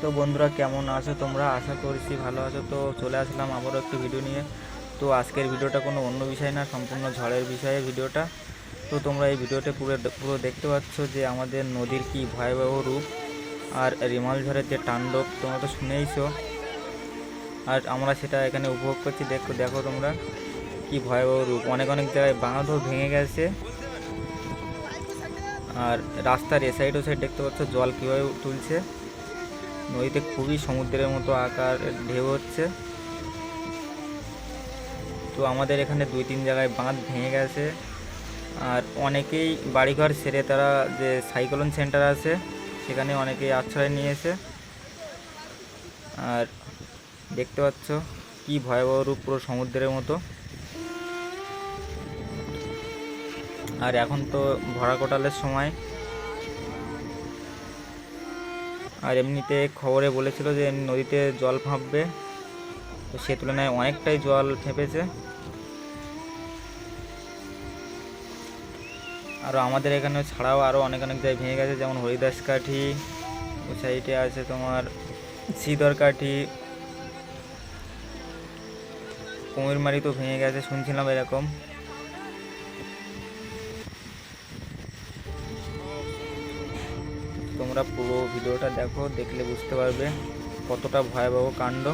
তো বন্ধুরা কেমন আছো তোমরা? আশা করছি ভালো আছো। তো চলে আসলাম আবারও একটি ভিডিও নিয়ে। তো আজকের ভিডিওটা কোনো অন্য বিষয় না, সম্পূর্ণ ঝড়ের বিষয়ে ভিডিওটা তো তোমরা এই ভিডিওতে পুরো পুরো দেখতে পাচ্ছ যে আমাদের নদীর কি ভয়াবহ রূপ। আর রিমাল ঝড়ের যে তাণ্ডব, তোমরা তো শুনেইছো। আর আমরা সেটা এখানে উপভোগ করছি। দেখো দেখো তোমরা কি ভয়াবহ রূপ। অনেক অনেক জায়গায় বাঁধও ভেঙে গেছে। আর রাস্তার এ সাইড ও সাইড দেখতে পাচ্ছ, জল কীভাবে তুলছে। নদীতে খুবই সমুদ্রের মতো আকার ঢেউ হচ্ছে। তো আমাদের এখানে দুই তিন জায়গায় বাঁধ ভেঙে গেছে। আর অনেকেই বাড়িঘর সেরে তারা যে সাইক্লোন সেন্টার আছে, সেখানে অনেকেই আশ্রয় নিয়েছে। আর দেখতে পাচ্ছ কি ভয়াবহ রূপ পুরো সমুদ্রের মতো। আর এখন তো ভরা কোটালের সময়। আর এমনিতে খবরে বলেছিল যে নদীতে জল ফাঁপবে তো সে তুলনায় অনেকটাই জল ফেঁপেছে আর আমাদের এখানে ছাড়াও আরও অনেক অনেক জায়গায় ভেঙে গেছে, যেমন হরিদাস কাঠি ওই সাইডে আছে তোমার সিদর কাঠি, কুমিরমারি তো ভেঙে গেছে, শুনছিলাম এরকম। তোমরা পুরো ভিডিওটা দেখো দেখলে বুঝতে পারবে কতটা ভয়াবহ কাণ্ড।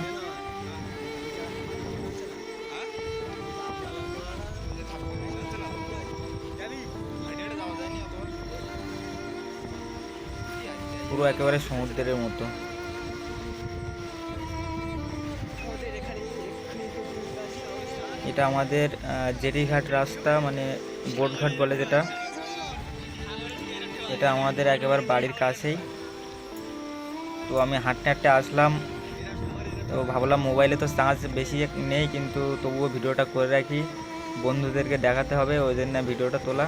পুরো একেবারে সমুদ্রের মতো। এটা আমাদের আহ, জেটিঘাট রাস্তা মানে বোটঘাট বলে যেটা। এটা আমাদের একেবারে বাড়ির কাছেই। তো আমি হাঁটতে হাঁটতে আসলাম। তো ভাবলাম মোবাইলে তো চার্জ বেশি নেই, কিন্তু তবুও ভিডিওটা করে রাখি। বন্ধুদেরকে দেখাতে হবে, ওই জন্য ভিডিওটা তোলা।